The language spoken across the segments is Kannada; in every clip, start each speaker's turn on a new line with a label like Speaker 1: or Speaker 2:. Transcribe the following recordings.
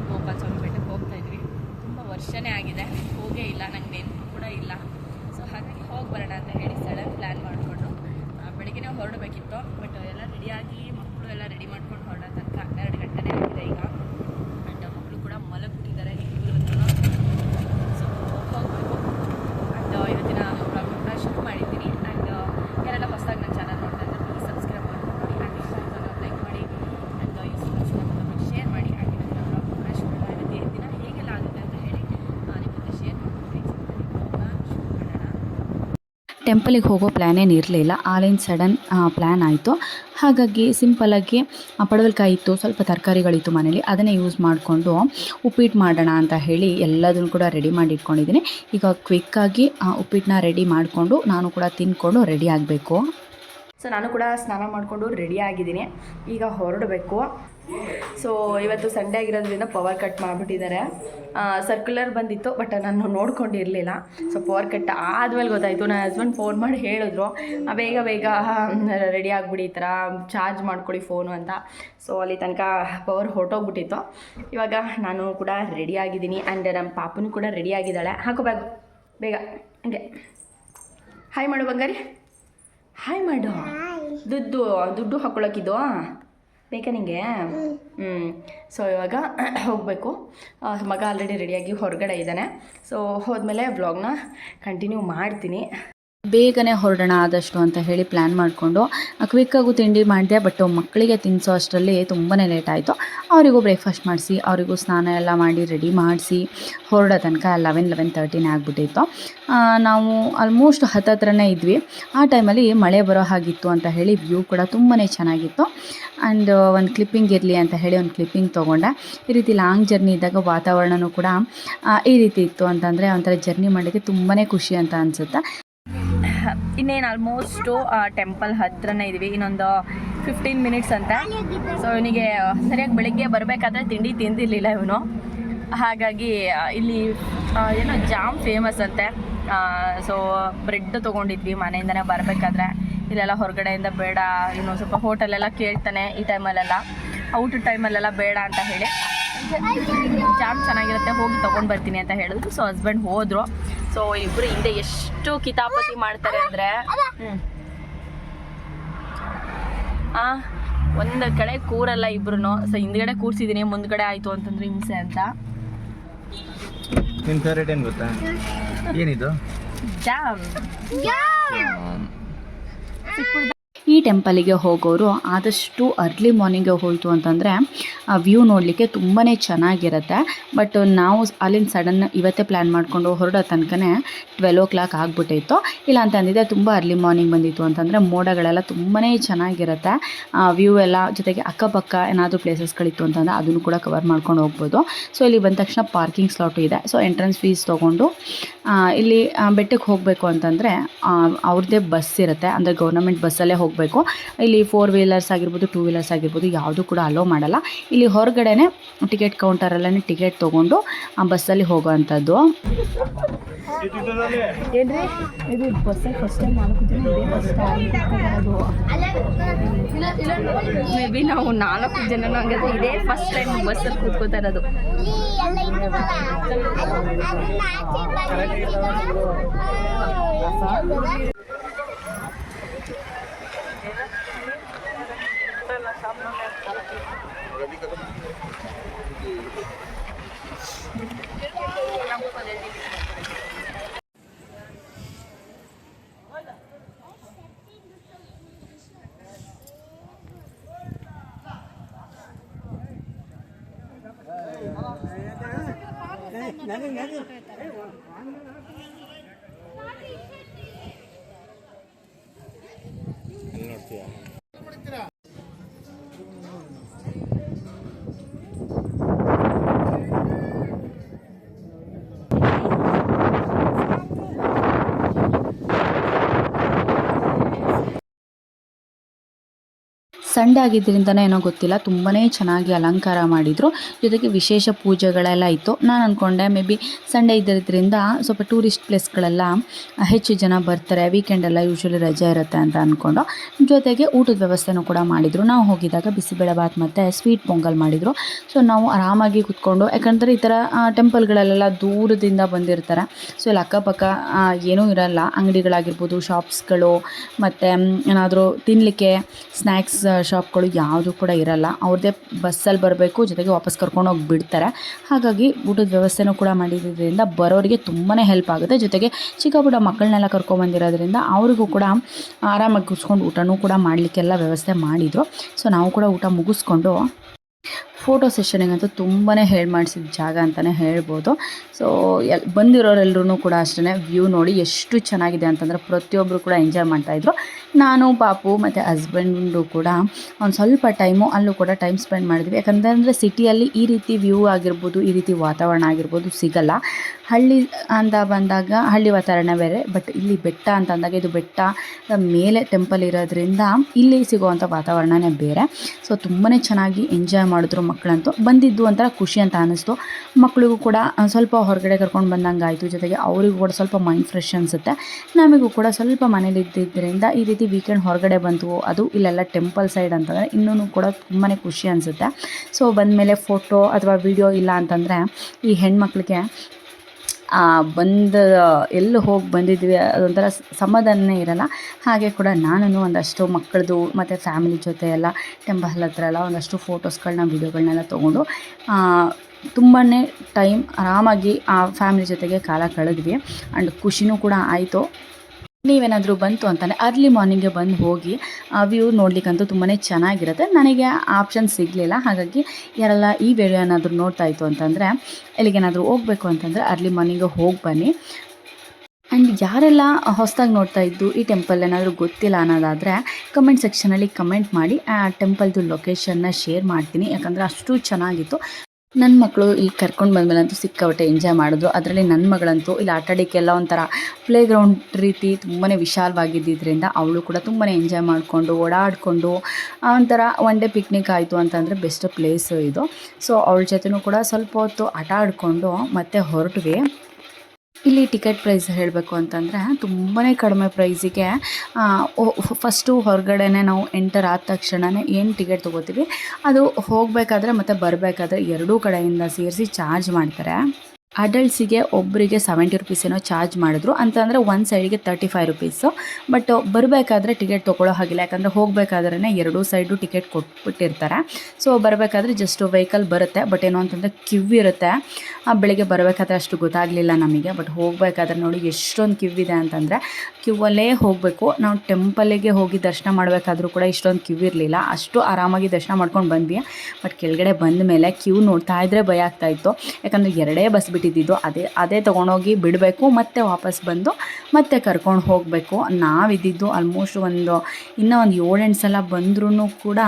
Speaker 1: ನಾವಂತೂ ಗೋಪಾಲ ಸ್ವಾಮಿ ಬೆಟ್ಟಕ್ಕೆ ಹೋಗ್ತಾ ಇದ್ವಿ. ತುಂಬ ವರ್ಷನೇ ಆಗಿದೆ. ಹೋಗೇ ಇಲ್ಲ, ನಂಗೆ ನೆನಪು ಕೂಡ ಇಲ್ಲ. ಸೊ ಹಾಗಾಗಿ ಹೋಗಿ ಬರೋಣ ಅಂತ ಹೇಳಿ ಸಡನ್ ಪ್ಲ್ಯಾನ್ ಮಾಡಿಕೊಂಡು ಬೆಳಗ್ಗೆ ಹೊರಡಬೇಕಿತ್ತು ಬಟ್ ಎಲ್ಲ ರೆಡಿಯಾಗಿ ಮಕ್ಕಳು ಎಲ್ಲ ರೆಡಿ ಮಾಡ್ಕೊಂಡು ಹೊರಡೋ ತನಕ ಹನ್ನೆರಡು ಗಂಟೆನೇ ಆಗಿದೆ ಈಗ ಆ್ಯಂಡ್ ಮಕ್ಕಳು ಕೂಡ ಮಲಗಿಬಿಟ್ಟಿದ್ದಾರೆ ಇಬ್ಬರು ಸೊ ಹೋಗಬೇಕು ಆ್ಯಂಡ್ ಇವತ್ತಿನ ಬ್ಲಾಗ್ನ ಶುರು ಮಾಡಿದ್ದೀನಿ ಆ್ಯಂಡ್ ಯಾರೆಲ್ಲ ಹೊಸದಾಗಿ ನನ್ನ ಚಾನಲ್ ನೋಡ್ತಾ ಇದ್ದಾರೆ ಪ್ಲೀಸ್ ಸಬ್ಸ್ಕ್ರೈಬ್ ಮಾಡ್ಕೊಂಡು ಆ್ಯಂಡ್ ಇಷ್ಟ ಆಯ್ತು ಲೈಕ್ ಮಾಡಿ ಆ್ಯಂಡ್ ಯೂಸ್ ಶೇರ್ ಮಾಡಿ ಆ್ಯಂಡ್ ಇವತ್ತಿನ ಬ್ಲಾಗ್ನ ಶುರು ಇವತ್ತು ದಿನ ಹೇಗೆಲ್ಲ ಆಗುತ್ತೆ ಅಂತ ಹೇಳಿ ನಿಮ್ಮ ಜೊತೆ ಶೇರ್ ಮಾಡ್ತೀನಿ ಶುರು ಮಾಡೋಣ
Speaker 2: ಟೆಂಪಲಿಗೆ ಹೋಗೋ ಪ್ಲ್ಯಾನೇನು ಇರಲಿಲ್ಲ. ಆಲೈನ್ ಸಡನ್ ಪ್ಲ್ಯಾನ್ ಆಯಿತು. ಹಾಗಾಗಿ ಸಿಂಪಲಾಗಿ ಪಡವಲಕಾಯಿ ಇತ್ತು, ಸ್ವಲ್ಪ ತರಕಾರಿಗಳಿತ್ತು ಮನೇಲಿ, ಅದನ್ನೇ ಯೂಸ್ ಮಾಡಿಕೊಂಡು, ಉಪ್ಪಿಟ್ಟು ಮಾಡೋಣ ಅಂತ ಹೇಳಿ ಎಲ್ಲದನ್ನು ಕೂಡ ರೆಡಿ ಮಾಡಿ ಇಟ್ಕೊಂಡಿದ್ದೀನಿ. ಈಗ ಕ್ವಿಕ್ಕಾಗಿ ಉಪ್ಪಿಟ್ಟನ್ನ ರೆಡಿ ಮಾಡಿಕೊಂಡು, ನಾನು ಕೂಡ ತಿಂದ್ಕೊಂಡು ರೆಡಿ ಆಗಬೇಕು.
Speaker 1: ಸೊ, ನಾನು ಕೂಡ ಸ್ನಾನ ಮಾಡಿಕೊಂಡು ರೆಡಿ ಆಗಿದ್ದೀನಿ. ಈಗ ಹೊರಡಬೇಕು. ಸೊ ಇವತ್ತು ಸಂಡೇ ಆಗಿರೋದ್ರಿಂದ ಪವರ್ ಕಟ್ ಮಾಡಿಬಿಟ್ಟಿದ್ದಾರೆ. ಸರ್ಕ್ಯುಲರ್ ಬಂದಿತ್ತು ಬಟ್ ನಾನು ನೋಡ್ಕೊಂಡಿರಲಿಲ್ಲ. ಸೊ ಪವರ್ ಕಟ್ ಆದ್ಮೇಲೆ ಗೊತ್ತಾಯಿತು. ನನ್ನ ಹಸ್ಬೆಂಡ್ ಫೋನ್ ಮಾಡಿ ಹೇಳಿದ್ರು. ಬೇಗ ಬೇಗ ರೆಡಿ ಆಗಿಬಿಡಿ ಈ ಥರ ಚಾರ್ಜ್ ಮಾಡ್ಕೊಳ್ಳಿ ಫೋನು ಅಂತ. ಸೊ ಅಲ್ಲಿ ತನಕ ಪವರ್ ಹೊರಟೋಗ್ಬಿಟ್ಟಿತ್ತು. ಇವಾಗ ನಾನು ಕೂಡ ರೆಡಿ ಆಗಿದ್ದೀನಿ ಆ್ಯಂಡ್ ನಮ್ಮ ಪಾಪನೂ ಕೂಡ ರೆಡಿ ಆಗಿದ್ದಾಳೆ. ಹಾಕೋ ಬ್ಯಾಗ್ ಬೇಗ ಹಂಗೆ. ಹಾಯ್ ಮಾಡು ಬಂಗಾರಿ. ಹಾಯ್ ಮಾಡು. ದುಡ್ಡು ದುಡ್ಡು ಹಾಕ್ಕೊಳಕ್ಕಿದ್ದು ಬೇಕಾ ನಿಂಗೆ? ಹ್ಞೂ ಸೊ ಇವಾಗ ಹೋಗಬೇಕು. ಮಗ ಆಲ್ರೆಡಿ ರೆಡಿಯಾಗಿ ಹೊರಗಡೆ ಇದ್ದಾನೆ. ಸೊ ಹೋದ್ಮೇಲೆ ವ್ಲಾಗ್ನ ಕಂಟಿನ್ಯೂ ಮಾಡ್ತೀನಿ.
Speaker 2: ಬೇಗನೆ ಹೊರಡೋಣ ಆದಷ್ಟು ಅಂತ ಹೇಳಿ ಪ್ಲ್ಯಾನ್ ಮಾಡಿಕೊಂಡು ಕ್ವಿಕ್ಕಾಗೂ ತಿಂಡಿ ಮಾಡಿದೆ ಬಟ್ ಮಕ್ಕಳಿಗೆ ತಿನ್ನಿಸೋ ಅಷ್ಟರಲ್ಲಿ ತುಂಬಾ ಲೇಟ್ ಆಯಿತು. ಅವರಿಗೂ ಬ್ರೇಕ್ಫಾಸ್ಟ್ ಮಾಡಿಸಿ, ಅವರಿಗೂ ಸ್ನಾನ ಎಲ್ಲ ಮಾಡಿ ರೆಡಿ ಮಾಡಿಸಿ, ಹೊರಡೋ ತನಕ ಲೆವೆನ್ ಲೆವೆನ್ ತರ್ಟಿನೇ ಆಗಿಬಿಟ್ಟಿತ್ತು. ನಾವು ಆಲ್ಮೋಸ್ಟ್ ಹತ್ತತ್ರನೇ ಇದ್ವಿ. ಆ ಟೈಮಲ್ಲಿ ಮಳೆ ಬರೋ ಹಾಗಿತ್ತು ಅಂತ ಹೇಳಿ ವ್ಯೂ ಕೂಡ ತುಂಬಾ ಚೆನ್ನಾಗಿತ್ತು. ಆ್ಯಂಡ್ ಒಂದು ಕ್ಲಿಪ್ಪಿಂಗ್ ಇರಲಿ ಅಂತ ಹೇಳಿ ಒಂದು ಕ್ಲಿಪ್ಪಿಂಗ್ ತೊಗೊಂಡೆ. ಈ ರೀತಿ ಲಾಂಗ್ ಜರ್ನಿ ಇದ್ದಾಗ ವಾತಾವರಣವೂ ಕೂಡ ಈ ರೀತಿ ಇತ್ತು ಅಂತಂದರೆ ಒಂಥರ ಜರ್ನಿ ಮಾಡೋಕ್ಕೆ ತುಂಬಾ ಖುಷಿ ಅಂತ ಅನಿಸುತ್ತೆ.
Speaker 1: ಇನ್ನೇನು ಆಲ್ಮೋಸ್ಟು ಟೆಂಪಲ್ ಹತ್ರನೇ ಇದ್ವಿ. ಇನ್ನೊಂದು ಫಿಫ್ಟೀನ್ ಮಿನಿಟ್ಸ್ ಅಂತ. ಸೊ ಇವನಿಗೆ ಸರಿಯಾಗಿ ಬೆಳಿಗ್ಗೆ ಬರಬೇಕಾದ್ರೆ ತಿಂಡಿ ತಿಂದಿರಲಿಲ್ಲ ಇವನು. ಹಾಗಾಗಿ ಇಲ್ಲಿ ಏನೋ ಜಾಮ್ ಫೇಮಸ್ ಅಂತೆ. ಸೊ ಬ್ರೆಡ್ ತೊಗೊಂಡಿದ್ವಿ. ಮನೆಯಿಂದನೇ ಬರಬೇಕಾದ್ರೆ. ಇಲ್ಲೆಲ್ಲ ಹೊರಗಡೆಯಿಂದ ಬೇಡ. ಇನ್ನು ಸ್ವಲ್ಪ ಹೋಟೆಲೆಲ್ಲ ಕೇಳ್ತಾನೆ ಈ ಟೈಮಲ್ಲೆಲ್ಲ ಔಟ್ ಟೈಮಲ್ಲೆಲ್ಲ ಬೇಡ ಅಂತ ಹೇಳಿ. ಜಾಮ್ ಚೆನ್ನಾಗಿರುತ್ತೆ ಹೋಗಿ ತೊಗೊಂಡು ಬರ್ತೀನಿ ಅಂತ ಹೇಳಿದ್ರು. ಸೊ ಹಸ್ಬೆಂಡ್ ಹೋದ್ರು. ಸೊ ಇಬ್ಬರು ಹಿಂದೆ ಎಷ್ಟು ಕಿತಾಪತಿ ಮಾಡ್ತಾರೆ ಅಂದರೆ ಆ ಒಂದು ಕಡೆ ಕೂರಲ್ಲ ಇಬ್ರು ಸೊ ಹಿಂದ್ಗಡೆ ಕೂರ್ಸಿದೀನಿ ಮುಂದ್ಗಡೆ ಆಯಿತು ಅಂತಂದ್ರೆ ಹಿಂಸೆ ಅಂತ.
Speaker 3: ಫೇವ್ರೇಟ್ ಏನು ಗೊತ್ತಾ? ಏನಿದು?
Speaker 1: ಜಾಮ್
Speaker 2: ಟೆಂಪಲಿಗೆ ಹೋಗೋರು ಆದಷ್ಟು ಅರ್ಲಿ ಮಾರ್ನಿಂಗೇ ಹೋಯಿತು ಅಂತಂದರೆ, ಆ ವ್ಯೂ ನೋಡಲಿಕ್ಕೆ ತುಂಬಾ ಚೆನ್ನಾಗಿರುತ್ತೆ. ಬಟ್ ನಾವು ಅಲ್ಲಿಂದ ಸಡನ್ ಇವತ್ತೇ ಪ್ಲ್ಯಾನ್ ಮಾಡಿಕೊಂಡು ಹೊರಡೋ ತನಕನೇ ಟ್ವೆಲ್ ಓ ಕ್ಲಾಕ್ ಆಗಿಬಿಟ್ಟಿತ್ತು. ಇಲ್ಲ ಅಂತಂದಿದ್ದೆ ತುಂಬ ಅರ್ಲಿ ಮಾರ್ನಿಂಗ್ ಬಂದಿತ್ತು ಅಂತಂದರೆ ಮೋಡಗಳೆಲ್ಲ ತುಂಬಾ ಚೆನ್ನಾಗಿರುತ್ತೆ. ವ್ಯೂ ಎಲ್ಲ ಜೊತೆಗೆ ಅಕ್ಕಪಕ್ಕ ಏನಾದರೂ ಪ್ಲೇಸಸ್ಗಳಿತ್ತು ಅಂತಂದರೆ ಅದನ್ನು ಕೂಡ ಕವರ್ ಮಾಡ್ಕೊಂಡು ಹೋಗ್ಬೋದು. ಸೊ ಇಲ್ಲಿ ಬಂದ ತಕ್ಷಣ ಪಾರ್ಕಿಂಗ್ ಸ್ಲಾಟು ಇದೆ. ಸೊ ಎಂಟ್ರೆನ್ಸ್ ಫೀಸ್ ತೊಗೊಂಡು ಇಲ್ಲಿ ಬೆಟ್ಟಕ್ಕೆ ಹೋಗಬೇಕು ಅಂತಂದರೆ ಅವ್ರದ್ದೇ ಬಸ್ ಇರುತ್ತೆ. ಅಂದರೆ ಗೌರ್ನಮೆಂಟ್ ಬಸ್ಸಲ್ಲೇ ಹೋಗಬೇಕು. ಇಲ್ಲಿ ಫೋರ್ ವೀಲರ್ಸ್ ಆಗಿರ್ಬೋದು ಟೂ ವೀಲರ್ಸ್ ಆಗಿರ್ಬೋದು ಯಾವುದು ಕೂಡ ಅಲೋ ಮಾಡಲ್ಲ. ಇಲ್ಲಿ ಹೊರಗಡೆನೆ ಟಿಕೆಟ್ ಕೌಂಟರಲ್ಲೇ ಟಿಕೆಟ್ ತೊಗೊಂಡು ಆ ಬಸ್ಸಲ್ಲಿ ಹೋಗೋ ಅಂಥದ್ದು
Speaker 1: ಏನ್ರಿ? ಇದು ಬಸ್ಸಲ್ಲಿ ಫಸ್ಟ್ ಟೈಮ್ ಮೇ ಬಿ ನಾವು ನಾಲ್ಕು ಜನ ಹಂಗಾದ್ರೆ ಇದೇ ಫಸ್ಟ್ ಟೈಮ್ ಬಸ್ಸಲ್ಲಿ ಕೂತ್ಕೋತಾ ಇರೋದು.
Speaker 3: 나는 나는 안 나올 거야.
Speaker 2: ಸಂಡೇ ಆಗಿದ್ದರಿಂದನೇ ಏನೋ ಗೊತ್ತಿಲ್ಲ. ತುಂಬಾ ಚೆನ್ನಾಗಿ ಅಲಂಕಾರ ಮಾಡಿದರು. ಜೊತೆಗೆ ವಿಶೇಷ ಪೂಜೆಗಳೆಲ್ಲ ಇತ್ತು. ನಾನು ಅಂದ್ಕೊಂಡೆ ಮೇ ಬಿ ಸಂಡೇ ಇದ್ದಿದ್ದರಿಂದ ಸ್ವಲ್ಪ ಟೂರಿಸ್ಟ್ ಪ್ಲೇಸ್ಗಳೆಲ್ಲ ಹೆಚ್ಚು ಜನ ಬರ್ತಾರೆ. ವೀಕೆಂಡೆಲ್ಲ ಯೂಶ್ವಲಿ ರಜೆ ಇರುತ್ತೆ ಅಂತ ಅಂದ್ಕೊಂಡು ಜೊತೆಗೆ ಊಟದ ವ್ಯವಸ್ಥೆನೂ ಕೂಡ ಮಾಡಿದರು. ನಾವು ಹೋಗಿದ್ದಾಗ ಬಿಸಿಬೇಳೆ ಭಾತ್ ಮತ್ತು ಸ್ವೀಟ್ ಪೊಂಗಲ್ ಮಾಡಿದರು. ಸೊ, ನಾವು ಆರಾಮಾಗಿ ಕೂತ್ಕೊಂಡು, ಯಾಕಂದರೆ ಈ ಥರ ಟೆಂಪಲ್ಗಳಲ್ಲೆಲ್ಲ ದೂರದಿಂದ ಬಂದಿರ್ತಾರೆ. ಸೊ, ಇಲ್ಲಿ ಅಕ್ಕಪಕ್ಕ ಏನೂ ಇರಲ್ಲ. ಅಂಗಡಿಗಳಾಗಿರ್ಬೋದು, ಶಾಪ್ಸ್ಗಳು, ಮತ್ತು ಏನಾದರೂ ತಿನ್ನಲಿಕ್ಕೆ ಸ್ನ್ಯಾಕ್ಸ್ ಶಾಪ್ಗಳು ಯಾವುದು ಕೂಡ ಇರಲ್ಲ. ಅವ್ರದ್ದೇ ಬಸ್ಸಲ್ಲಿ ಬರಬೇಕು, ಜೊತೆಗೆ ವಾಪಸ್ ಕರ್ಕೊಂಡು ಹೋಗಿ ಬಿಡ್ತಾರೆ. ಹಾಗಾಗಿ ಊಟದ ವ್ಯವಸ್ಥೆನೂ ಕೂಡ ಮಾಡಿದ್ದರಿಂದ ಬರೋರಿಗೆ ತುಂಬಾ ಹೆಲ್ಪ್ ಆಗುತ್ತೆ. ಜೊತೆಗೆ ಚಿಕ್ಕ ಪುಟ್ಟ ಮಕ್ಕಳನ್ನೆಲ್ಲ ಕರ್ಕೊಂಬಂದಿರೋದ್ರಿಂದ ಅವ್ರಿಗೂ ಕೂಡ ಆರಾಮಾಗಿ ಕೂರಿಸ್ಕೊಂಡು ಊಟನೂ ಕೂಡ ಮಾಡಲಿಕ್ಕೆಲ್ಲ ವ್ಯವಸ್ಥೆ ಮಾಡಿದರು. ಸೊ ನಾವು ಕೂಡ ಊಟ ಮುಗಿಸ್ಕೊಂಡು ಫೋಟೋ ಸೆಷನಿಗಂತೂ ತುಂಬಾ ಹೇಳಿ ಮಾಡಿಸಿದ ಜಾಗ ಅಂತಲೇ ಹೇಳ್ಬೋದು. ಸೊ ಎಲ್ ಬಂದಿರೋರೆಲ್ಲರೂ ಕೂಡ ಅಷ್ಟೇ ವ್ಯೂ ನೋಡಿ ಎಷ್ಟು ಚೆನ್ನಾಗಿದೆ ಅಂತಂದರೆ ಪ್ರತಿಯೊಬ್ಬರು ಕೂಡ ಎಂಜಾಯ್ ಮಾಡ್ತಾಯಿದ್ರು ನಾನು, ಪಾಪು ಮತ್ತು ಹಸ್ಬೆಂಡು ಕೂಡ ಒಂದು ಸ್ವಲ್ಪ ಟೈಮು ಅಲ್ಲೂ ಕೂಡ ಟೈಮ್ ಸ್ಪೆಂಡ್ ಮಾಡಿದ್ವಿ. ಯಾಕಂದರೆ ಸಿಟಿಯಲ್ಲಿ ಈ ರೀತಿ ವ್ಯೂ ಆಗಿರ್ಬೋದು, ಈ ರೀತಿ ವಾತಾವರಣ ಆಗಿರ್ಬೋದು ಸಿಗಲ್ಲ. ಹಳ್ಳಿ ಅಂತ ಬಂದಾಗ, ಹಳ್ಳಿ ವಾತಾವರಣ ಬೇರೆ ಬಟ್ ಇಲ್ಲಿ ಬೆಟ್ಟ ಅಂತ ಅಂದಾಗ ಇದು ಬೆಟ್ಟ ಮೇಲೆ ಟೆಂಪಲ್ ಇರೋದ್ರಿಂದ ಇಲ್ಲಿ ಸಿಗುವಂಥ ವಾತಾವರಣನೇ ಬೇರೆ. ಸೊ ತುಂಬಾ ಚೆನ್ನಾಗಿ ಎಂಜಾಯ್ ಮಾಡಿದ್ರು ಮಕ್ಕಳಂತೂ ಬಂದಿದ್ದು ಒಂಥರ ಖುಷಿ ಅಂತ ಅನ್ನಿಸ್ತು. ಮಕ್ಕಳಿಗೂ ಕೂಡ ಸ್ವಲ್ಪ ಹೊರಗಡೆ ಕರ್ಕೊಂಡು ಬಂದಂಗೆ ಆಯಿತು ಜೊತೆಗೆ ಅವರಿಗೂ ಕೂಡ ಸ್ವಲ್ಪ ಮೈಂಡ್ ಫ್ರೆಶ್ ಅನಿಸುತ್ತೆ. ನಮಗೂ ಕೂಡ ಸ್ವಲ್ಪ ಮನೇಲಿ ಇದ್ದಿದ್ದರಿಂದ ಈ ರೀತಿ ವೀಕೆಂಡ್ ಹೊರಗಡೆ ಬಂತು. ಅದು ಇಲ್ಲೆಲ್ಲ ಟೆಂಪಲ್ ಸೈಡ್ ಅಂತಂದರೆ ಇನ್ನೂ ಕೂಡ ತುಂಬಾ ಖುಷಿ ಅನಿಸುತ್ತೆ. ಸೊ ಬಂದಮೇಲೆ ಫೋಟೋ ಅಥವಾ ವಿಡಿಯೋ ಇಲ್ಲ ಅಂತಂದರೆ ಈ ಹೆಣ್ಮಕ್ಳಿಗೆ ಬಂದ, ಎಲ್ಲಿ ಹೋಗಿ ಬಂದಿದ್ವಿ ಅದೊಂಥರ ಸಮಾಧಾನನೇ ಇರಲ್ಲ. ಹಾಗೆ ಕೂಡ ನಾನು ಒಂದಷ್ಟು ಮಕ್ಕಳದು ಮತ್ತು ಫ್ಯಾಮಿಲಿ ಜೊತೆ ಎಲ್ಲ ಟೆಂಪಲ್ ಹತ್ರ ಎಲ್ಲ ಒಂದಷ್ಟು ಫೋಟೋಸ್ಗಳನ್ನ ವೀಡಿಯೋಗಳನ್ನೆಲ್ಲ ತೊಗೊಂಡು ತುಂಬಾ ಟೈಮ್ ಆರಾಮಾಗಿ ಆ ಫ್ಯಾಮಿಲಿ ಜೊತೆಗೆ ಕಾಲ ಕಳೆದ್ವಿ. ಆ್ಯಂಡ್ ಖುಷಿನೂ ಕೂಡ ಆಯಿತು. ನೀವೇನಾದರೂ ಬಂತು ಅಂತಾನೆ ಅರ್ಲಿ ಮಾರ್ನಿಂಗ್ಗೆ ಬಂದು ಹೋಗಿ, ಆ ವ್ಯೂ ನೋಡ್ಲಿಕ್ಕಂತೂ ತುಂಬಾ ಚೆನ್ನಾಗಿರುತ್ತೆ. ನನಗೆ ಆಪ್ಷನ್ ಸಿಗಲಿಲ್ಲ. ಹಾಗಾಗಿ ಯಾರೆಲ್ಲ ಈ ವಿಡಿಯೋ ಏನಾದರೂ ನೋಡ್ತಾ ಇತ್ತು ಅಂತಂದರೆ, ಎಲ್ಲಿಗೇನಾದರೂ ಹೋಗಬೇಕು ಅಂತಂದರೆ ಅರ್ಲಿ ಮಾರ್ನಿಂಗ್ ಹೋಗಿ ಬನ್ನಿ. ಆ್ಯಂಡ್ ಯಾರೆಲ್ಲ ಹೊಸದಾಗಿ ನೋಡ್ತಾ ಇದ್ದು ಈ ಟೆಂಪಲ್ ಏನಾದರೂ ಗೊತ್ತಿಲ್ಲ ಅನ್ನೋದಾದರೆ ಕಮೆಂಟ್ ಸೆಕ್ಷನಲ್ಲಿ ಕಮೆಂಟ್ ಮಾಡಿ, ಆ ಟೆಂಪಲ್ದು ಲೊಕೇಶನ್ನ ಶೇರ್ ಮಾಡ್ತೀನಿ. ಯಾಕಂದರೆ ಅಷ್ಟು ಚೆನ್ನಾಗಿತ್ತು. ನನ್ನ ಮಕ್ಕಳು ಇಲ್ಲಿ ಕರ್ಕೊಂಡು ಬಂದಮೇಲಂತೂ ಸಿಕ್ಕಾಪಟ್ಟೆ ಎಂಜಾಯ್ ಮಾಡಿದ್ರು. ಅದರಲ್ಲಿ ನನ್ನ ಮಗಳಂತೂ ಇಲ್ಲಿ ಆಟಾಡೋಕ್ಕೆಲ್ಲ ಒಂಥರ ಪ್ಲೇ ಗ್ರೌಂಡ್ ರೀತಿ ತುಂಬಾ ವಿಶಾಲವಾಗಿದ್ದರಿಂದ ಅವಳು ಕೂಡ ತುಂಬಾ ಎಂಜಾಯ್ ಮಾಡಿಕೊಂಡು, ಓಡಾಡಿಕೊಂಡು ಒಂಥರ ಒನ್ ಡೇ ಪಿಕ್ನಿಕ್ ಆಯಿತು ಅಂತಂದರೆ ಬೆಸ್ಟ್ ಪ್ಲೇಸು ಇದು. ಸೊ ಅವಳ ಜೊತೆನೂ ಕೂಡ ಸ್ವಲ್ಪ ಹೊತ್ತು ಆಟ ಆಡಿಕೊಂಡು ಮತ್ತೆ ಹೊರಟ್ವಿ. ಇಲ್ಲಿ ಟಿಕೆಟ್ ಪ್ರೈಸ್ ಹೇಳಬೇಕು ಅಂತಂದರೆ ತುಂಬಾ ಕಡಿಮೆ ಪ್ರೈಸಿಗೆ ಫಸ್ಟು ಹೊರಗಡೆನೆ ನಾವು ಎಂಟರ್ ಆದ ತಕ್ಷಣವೇ ಏನು ಟಿಕೆಟ್ ತೊಗೋತೀವಿ? ಅದು ಹೋಗಬೇಕಾದ್ರೆ ಮತ್ತು ಬರಬೇಕಾದ್ರೆ ಎರಡೂ ಕಡೆಯಿಂದ ಸೇರಿಸಿ ಚಾರ್ಜ್ ಮಾಡ್ತಾರೆ. ಅಡಲ್ಟ್ಸಿಗೆ ಒಬ್ಬರಿಗೆ ಸೆವೆಂಟಿ ರುಪೀಸ್ ಏನೋ ಚಾರ್ಜ್ ಮಾಡಿದ್ರು. ಅಂತಂದರೆ ಒಂದು ಸೈಡಿಗೆ ತರ್ಟಿ ಫೈವ್ ರುಪೀಸು ಬಟ್ ಬರಬೇಕಾದ್ರೆ ಟಿಕೆಟ್ ತೊಗೊಳ್ಳೋ ಹಾಗಿಲ್ಲ. ಯಾಕಂದರೆ ಹೋಗಬೇಕಾದ್ರೇ ಎರಡೂ ಸೈಡು ಟಿಕೆಟ್ ಕೊಟ್ಬಿಟ್ಟಿರ್ತಾರೆ. ಸೊ ಬರಬೇಕಾದ್ರೆ ಜಸ್ಟ್ ವೆಹಿಕಲ್ ಬರುತ್ತೆ. ಬಟ್ ಏನು ಅಂತಂದರೆ ಕ್ಯೂ ಇರುತ್ತೆ. ಬೆಳಿಗ್ಗೆ ಬರಬೇಕಾದ್ರೆ ಅಷ್ಟು ಗೊತ್ತಾಗಲಿಲ್ಲ ನಮಗೆ. ಬಟ್ ಹೋಗಬೇಕಾದ್ರೆ ನೋಡಿ ಎಷ್ಟೊಂದು ಕ್ಯೂ ಇದೆ ಅಂತಂದರೆ ಕ್ಯೂವಲ್ಲೇ ಹೋಗಬೇಕು. ನಾವು ಟೆಂಪಲಿಗೆ ಹೋಗಿ ದರ್ಶನ ಮಾಡಬೇಕಾದ್ರೂ ಕೂಡ ಇಷ್ಟೊಂದು ಕ್ಯೂ ಇರಲಿಲ್ಲ. ಅಷ್ಟು ಆರಾಮಾಗಿ ದರ್ಶನ ಮಾಡ್ಕೊಂಡು ಬಂದ್ವಿ. ಬಟ್ ಕೆಳಗಡೆ ಬಂದ ಮೇಲೆ ಕ್ಯೂ ನೋಡ್ತಾ ಇದ್ರೆ ಭಯ ಆಗ್ತಾಯಿತ್ತು ಯಾಕಂದರೆ ಎರಡೇ ಬಸ್ ಬಿಟ್ಟಿದ್ದು ಅದೇ ಅದೇ ತೊಗೊಂಡೋಗಿ ಬಿಡಬೇಕು, ಮತ್ತೆ ವಾಪಸ್ ಬಂದು ಮತ್ತೆ ಕರ್ಕೊಂಡು ಹೋಗಬೇಕು. ನಾವಿದ್ದಿದ್ದು ಆಲ್ಮೋಸ್ಟ್ ಒಂದು ಇನ್ನೂ ಒಂದು ಏಳೆಂಟು ಸಲ ಬಂದ್ರೂ ಕೂಡ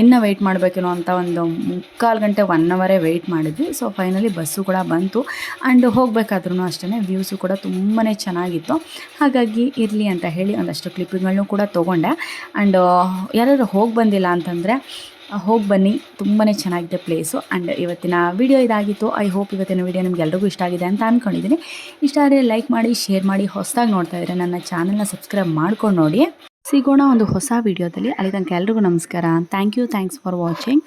Speaker 2: ಇನ್ನೂ ವೆಯ್ಟ್ ಮಾಡಬೇಕೇನೋ ಅಂತ ಒಂದು ಮುಕ್ಕಾಲು ಗಂಟೆ ಒನ್ ಅವರೇ ವೆಯ್ಟ್ ಮಾಡಿದ್ವಿ. ಸೊ ಫೈನಲಿ ಬಸ್ಸು ಕೂಡ ಬಂತು. ಆ್ಯಂಡ್ ಹೋಗಬೇಕಾದ್ರೂ ಅಷ್ಟೇ ವ್ಯೂಸು ಕೂಡ ತುಂಬಾ ಚೆನ್ನಾಗಿತ್ತು. ಹಾಗಾಗಿ ಇರಲಿ ಅಂತ ಹೇಳಿ ಒಂದಷ್ಟು ಕ್ಲಿಪ್ಪಿಂಗ್ಗಳನ್ನೂ ಕೂಡ ತೊಗೊಂಡೆ. ಆ್ಯಂಡ್ ಯಾರಾದರೂ ಹೋಗಿ ಬಂದಿಲ್ಲ ಅಂತಂದರೆ ಹೋಗಿ ಬನ್ನಿ. ತುಂಬಾ ಚೆನ್ನಾಗಿದೆ ಪ್ಲೇಸು ಆ್ಯಂಡ್ ಇವತ್ತಿನ ವಿಡಿಯೋ ಇದಾಗಿತ್ತು. ಐ ಹೋಪ್ ಇವತ್ತಿನ ವಿಡಿಯೋ ನಿಮ್ಗೆ ಎಲ್ರಿಗೂ ಇಷ್ಟ ಆಗಿದೆ ಅಂತ ಅಂದ್ಕೊಂಡಿದ್ದೀನಿ ಇಷ್ಟ ಆದರೆ ಲೈಕ್ ಮಾಡಿ ಶೇರ್ ಮಾಡಿ, ಹೊಸದಾಗಿ ನೋಡ್ತಾ ಇದ್ದರೆ ನನ್ನ ಚಾನಲ್ನ ಸಬ್ಸ್ಕ್ರೈಬ್ ಮಾಡ್ಕೊಂಡು ನೋಡಿ. ಸಿಗೋಣ ಒಂದು ಹೊಸ ವಿಡಿಯೋದಲ್ಲಿ ಅಲ್ಲಿ ತನಕ ಎಲ್ರಿಗೂ ನಮಸ್ಕಾರ. Thank you thanks for watching